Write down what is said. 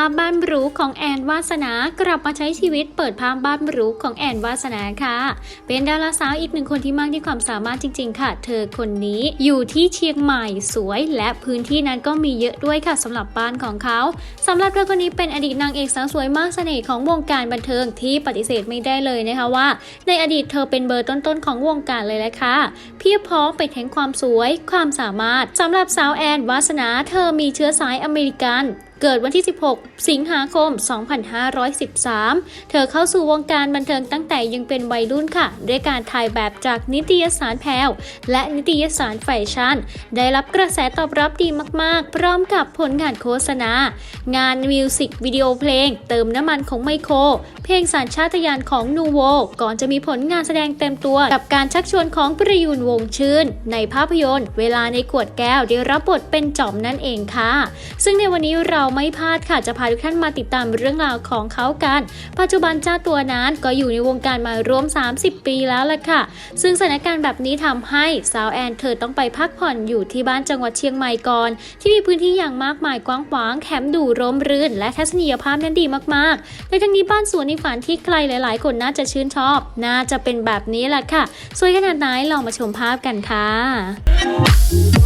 าพบ้านหรูของแอนวาสนากลับมาใช้ชีวิตเปิดภาพบ้านหรูของแอนวาสนาค่ะ เป็นดาราสาวอีกหนึ่งคนที่มากที่ความสามารถจริง ๆ ค่ะ เธอคนนี้อยู่ที่เชียงใหม่สวยและพื้นที่นั้นก็มีเยอะด้วยค่ะสำหรับบ้านของเขาสำหรับเธอคนนี้เป็นอดีตนางเอกสาวสวยมากเสน่ห์ของวงการบันเทิงที่ปฏิเสธไม่ได้เลยนะคะว่า ในอดีตเธอเป็นเบอร์ต้นๆของวงการเลยแหละค่ะเพียบพร้อมไปทั้งความสวย ความสามารถสำหรับสาวแอนวาสนา เธอมีเชื้อสายอเมริกัน เกิดวันที่ 16 สิงหาคม 2513 เธอเข้าสู่วงการบันเทิงตั้งแต่ยังเป็นวัยรุ่นค่ะ ด้วยการถ่ายแบบจากนิตยสารแพลวและนิตยสารแฟชั่น ได้รับกระแสตอบรับดีมากๆ พร้อมกับผลงานโฆษณา งานมิวสิกวิดีโอเพลง เติมน้ำมันของไมโคร เพลงสัญชาตญาณของนูโว ก่อนจะมีผลงานแสดงเต็มตัวกับการชักชวนของประยูนวงชื่น ในภาพยนตร์ เวลาในขวดแก้วได้รับบทเป็นจอมนั่นเองค่ะ ซึ่งในวันนี้เราไม่พลาดค่ะจะพาทุกท่านมาติดตามเรื่องราวของเขากัน ปัจจุบันเจ้าตัวนั้นก็อยู่ในวงการมาร่วม 30 ปีแล้วล่ะค่ะ ซึ่งสถานการณ์แบบนี้ทำให้สาวแอนเธอต้องไปพักผ่อนอยู่ที่บ้านจังหวัดเชียงใหม่ก่อน ที่มีพื้นที่อย่างมากมายกว้างขวางแถมดูร่มรื่น และทัศนียภาพนั้นดีมากๆในทั้งนี้บ้านสวนในฝันที่ใครหลาย ๆ คนน่าจะชื่นชอบ น่าจะเป็นแบบนี้แหละค่ะ สวยขนาดไหนลองมาชมภาพกันค่ะ